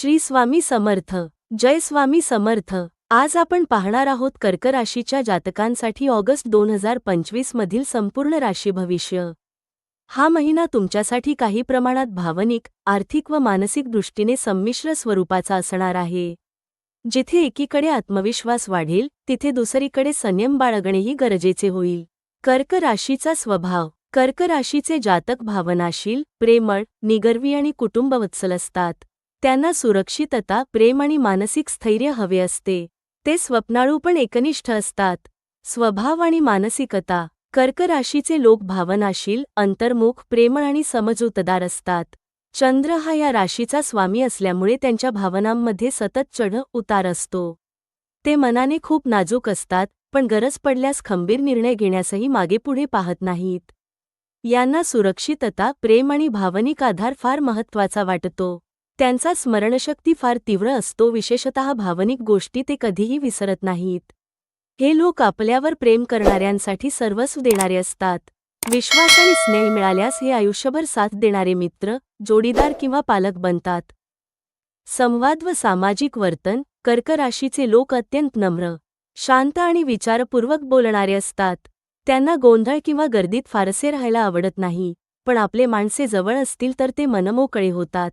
श्री स्वामी समर्थ. जय स्वामी समर्थ. आज आपण पाहणार आहोत कर्क राशीच्या जातकांसाठी ऑगस्ट दोन हजार पंचवीस मधील संपूर्ण राशी भविष्य. हा महिना तुमच्यासाठी काही प्रमाणात भावनिक आर्थिक व मानसिक दृष्टीने संमिश्र स्वरूपाचा असणार आहे. जिथे एकीकडे आत्मविश्वास वाढेल तिथे दुसरीकडे संयम बाळगणेही गरजेचे होईल. कर्क राशीचा स्वभाव. कर्क राशीचे जातक भावनाशील प्रेमळ निगर्वी आणि कुटुंबवत्सल असतात. त्यांना सुरक्षितता प्रेम आणि मानसिक स्थैर्य हवे असते. ते स्वप्नाळू पण एकनिष्ठ असतात. स्वभाव आणि मानसिकता कर्क राशीचे लोक भावनाशील अंतर्मुख प्रेमळ आणि समजूतदार असतात. चंद्र हा या राशीचा स्वामी असल्यामुळे त्यांच्या भावनांमध्ये सतत चढ उतार असतो. ते मनाने खूप नाजूक असतात पण गरज पडल्यास खंबीर निर्णय घेण्यासही मागेपुढे पाहत नाहीत. यांना सुरक्षितता प्रेम आणि भावनिक आधार फार महत्त्वाचा वाटतो. त्यांचा स्मरणशक्ती फार तीव्र असतो विशेषतः भावनिक गोष्टी ते कधीही विसरत नाहीत. हे लोक आपल्यावर प्रेम करणाऱ्यांसाठी सर्वस्व देणारे असतात. विश्वास आणि स्नेह मिळाल्यास हे आयुष्यभर साथ देणारे मित्र जोडीदार किंवा पालक बनतात. संवाद व सामाजिक वर्तन कर्क राशीचे लोक अत्यंत नम्र शांत आणि विचारपूर्वक बोलणारे असतात. त्यांना गोंधळ किंवा गर्दीत फारसे राहायला आवडत नाही पण आपले माणसे जवळ असतील तर ते मनमोकळे होतात.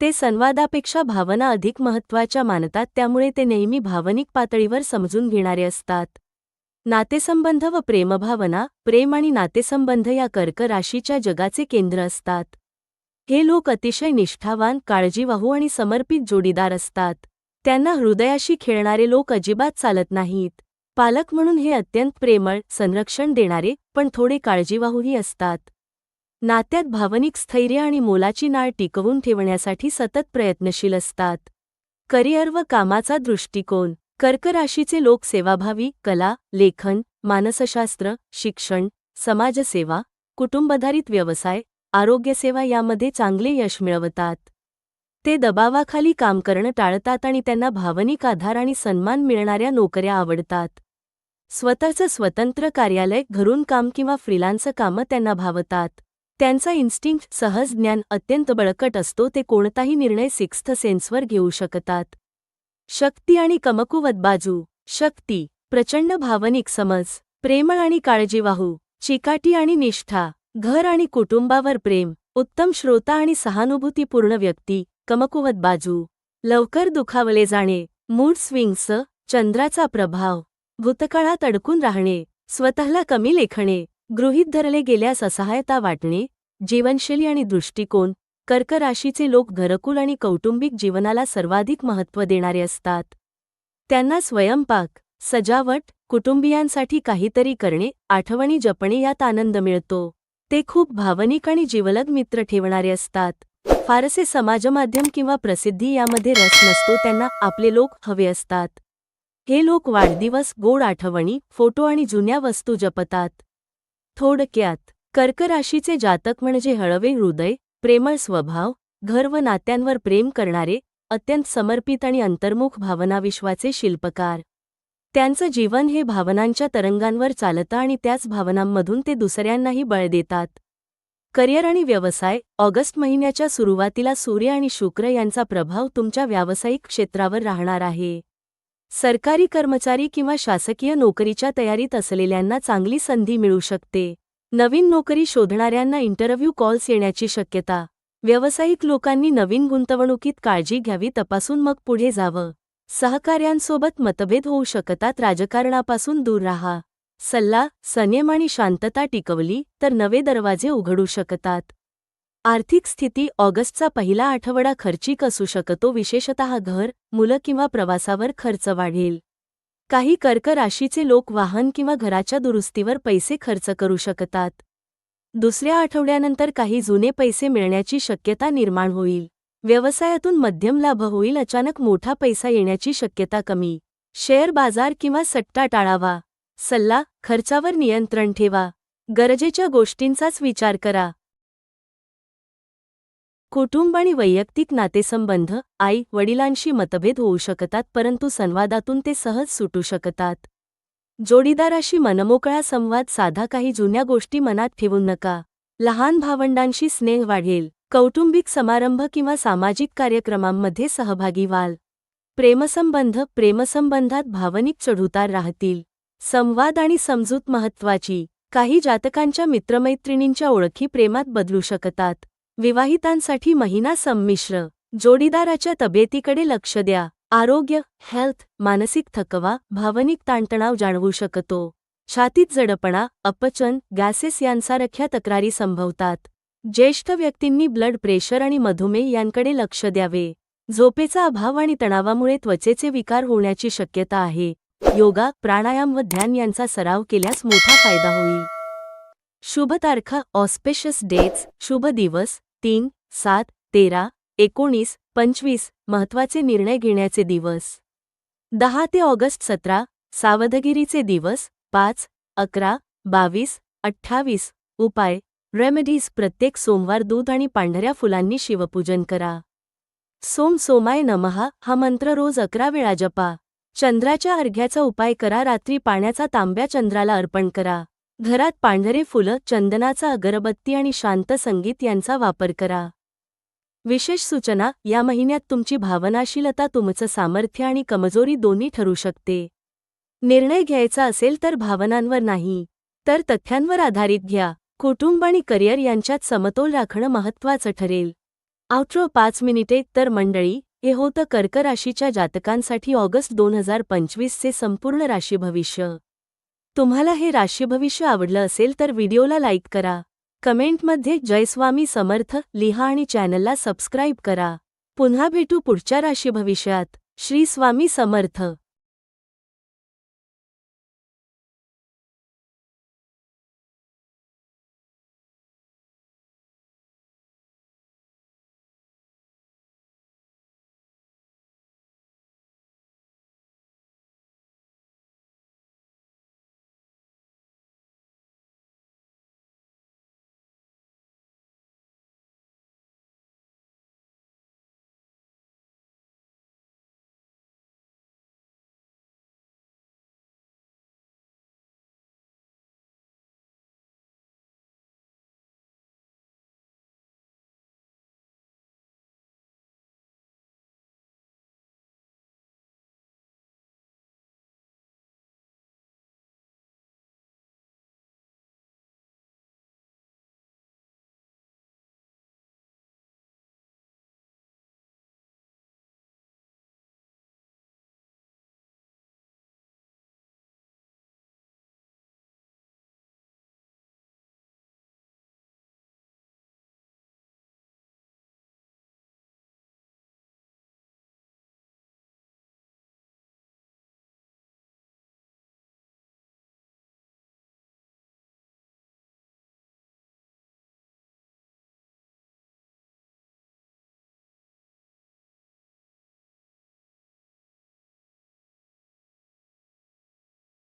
ते संवादापेक्षा भावना अधिक महत्त्वाच्या मानतात त्यामुळे ते नेहमी भावनिक पातळीवर समजून घेणारे असतात. नातेसंबंध व प्रेमभावना प्रेम आणि नातेसंबंध या कर्क राशीच्या जगाचे केंद्र असतात. हे लोक अतिशय निष्ठावान काळजीवाहू आणि समर्पित जोडीदार असतात. त्यांना हृदयाशी खेळणारे लोक अजिबात चालत नाहीत. पालक म्हणून हे अत्यंत प्रेमळ संरक्षण देणारे पण थोडे काळजीवाहूही असतात. नात्यात भावनिक स्थैर्य आणि मोलाची नाळ टिकवून ठेवण्यासाठी सतत प्रयत्नशील असतात. करिअर व कामाचा दृष्टिकोन कर्क राशीचे लोक सेवाभावी कला लेखन मानसशास्त्र शिक्षण समाजसेवा कुटुंबधारित व्यवसाय आरोग्यसेवा यामध्ये चांगले यश मिळवतात. ते दबावाखाली काम करणं टाळतात आणि त्यांना भावनिक आधार आणि सन्मान मिळणाऱ्या नोकऱ्या आवडतात. स्वतःचं स्वतंत्र कार्यालय घरून काम किंवा फ्रीलान्स कामं त्यांना भावतात. त्यांचा इन्स्टिंक्ट सहज ज्ञान अत्यंत बळकट असतो ते कोणताही निर्णय सिक्स्थ सेन्सवर घेऊ शकतात. शक्ती आणि कमकुवत बाजू. शक्ती प्रचंड भावनिक समज प्रेमळ आणि काळजीवाहू चिकाटी आणि निष्ठा घर आणि कुटुंबावर प्रेम उत्तम श्रोता आणि सहानुभूतीपूर्ण व्यक्ती कमकुवत बाजू. लवकर दुखावले जाणे मूड स्विंग्स चंद्राचा प्रभाव भूतकाळात अडकून राहणे स्वतःला कमी लेखणे गृहीत धरले गेल्यास असहायता वाटणे जीवनशैली आणि दृष्टिकोन कर्क राशीचे लोक घरकुल आणि कौटुंबिक जीवनाला सर्वाधिक महत्त्व देणारे असतात. त्यांना स्वयंपाक सजावट कुटुंबियांसाठी काहीतरी करणे आठवणी जपणे यात आनंद मिळतो. ते खूप भावनिक आणि जिवलग मित्र ठेवणारे असतात. फारसे समाजमाध्यम किंवा प्रसिद्धी यामध्ये रस नसतो त्यांना आपले लोक हवे असतात. हे लोक वाढदिवस गोड आठवणी फोटो आणि जुन्या वस्तू जपतात. थोडक्यात कर्कराशीचे जातक म्हणजे हळवे हृदय प्रेमळ स्वभाव घर व नात्यांवर प्रेम करणारे अत्यंत समर्पित आणि अंतर्मुख भावनाविश्वाचे शिल्पकार. त्यांचं जीवन हे भावनांच्या तरंगांवर चालतं आणि त्याच भावनांमधून ते दुसऱ्यांनाही बळ देतात. करिअर आणि व्यवसाय ऑगस्ट महिन्याच्या सुरुवातीला सूर्य आणि शुक्र यांचा प्रभाव तुमच्या व्यावसायिक क्षेत्रावर राहणार आहे. सरकारी कर्मचारी किंवा शासकीय नोकरीच्या तयारीत असलेल्यांना चांगली संधी मिळू शकते. नवीन नोकरी शोधणाऱ्यांना इंटरव्ह्यू कॉल्स येण्याची शक्यता. व्यावसायिक लोकांनी नवीन गुंतवणुकीत काळजी घ्यावी तपासून मग पुढे जावं. सहकार्यांसोबत मतभेद होऊ शकतात राजकारणापासून दूर राहा. सल्ला संयम आणि शांतता टिकवली तर नवे दरवाजे उघडू शकतात. आर्थिक स्थिती ऑगस्टचा पहिला आठवडा खर्चिक असू शकतो विशेषतः घर मुलं किंवा प्रवासावर खर्च वाढेल. काही कर्क राशीचे लोक वाहन किंवा घराच्या दुरुस्तीवर पैसे खर्च करू शकतात. दुसऱ्या आठवड्यानंतर काही जुने पैसे मिळण्याची शक्यता निर्माण होईल. व्यवसायातून मध्यम लाभ होईल अचानक मोठा पैसा येण्याची शक्यता कमी. शेअर बाजार किंवा सट्टा टाळावा. सल्ला खर्चावर नियंत्रण ठेवा. गरजेच्या गोष्टींचाच विचार करा. कुटुंब आणि वैयक्तिक नातेसंबंध आई वडिलांशी मतभेद होऊ शकतात परंतु संवादातून ते सहज सुटू शकतात. जोडीदाराशी मनमोकळा संवाद साधा काही जुन्या गोष्टी मनात ठेवू नका. लहान भावंडांशी स्नेह वाढेल. कौटुंबिक समारंभ किंवा सामाजिक कार्यक्रमांमध्ये सहभागी व्हाल. प्रेमसंबंध प्रेमसंबंधात भावनिक चढउतार राहतील. संवाद आणि समजूत महत्वाची काही जातकांच्या मित्रमैत्रिणींच्या ओळखी प्रेमात बदलू शकतात. विवाहितांसाठी महिना संमिश्र. जोडीदाराच्या तब्येतीकडे लक्ष द्या. आरोग्य हेल्थ मानसिक थकवा भावनिक ताणतणाव जाणवू शकतो. छातीत जडपणा अपचन गॅसेस यांसारख्या तक्रारी संभवतात. ज्येष्ठ व्यक्तींनी ब्लड प्रेशर आणि मधुमेह यांकडे लक्ष द्यावे. झोपेचा अभाव आणि तणावामुळे त्वचेचे विकार होण्याची शक्यता आहे. योगा प्राणायाम व ध्यान यांचा सराव केल्यास मोठा फायदा होईल. शुभ तारखा ऑस्पेशस डेट्स शुभ दिवस तीन सात तेरा एकोणीस पंचवीस महत्त्वाचे निर्णय घेण्याचे दिवस. दहा ते ऑगस्ट सतरा सावधगिरीचे दिवस पाच अकरा बावीस अठ्ठावीस उपाय रेमेडीज प्रत्येक सोमवार दूध आणि पांढऱ्या फुलांनी शिवपूजन करा. सोम सोमाय नमहा हा मंत्र रोज अकरा वेळा जपा. चंद्राच्या अर्घ्याचा उपाय करा रात्री पाण्याचा तांब्या चंद्राला अर्पण करा. घरात पांढरे फुलं चंदनाचा अगरबत्ती आणि शांत संगीत यांचा वापर करा. विशेष सूचना या महिन्यात तुमची भावनाशीलता तुमचं सामर्थ्य आणि कमजोरी दोन्ही ठरू शकते. निर्णय घ्यायचा असेल तर भावनांवर नाही तर तथ्यांवर आधारित घ्या. कुटुंब आणि करिअर यांच्यात समतोल राखणं महत्त्वाचं ठरेल. आउट्रो पाच मिनिटे तर मंडळी हे होतं कर्क राशीच्या जातकांसाठी ऑगस्ट दोन हजार पंचवीसचे संपूर्ण राशी भविष्य. तुम्हाला हे राशीभविष्य आवडलं असेल तर व्हिडिओला लाईक करा. कमेंटमध्ये जयस्वामी समर्थ लिहा आणि चॅनलला सबस्क्राईब करा. पुन्हा भेटू पुढच्या राशी भविष्यात. श्री स्वामी समर्थ.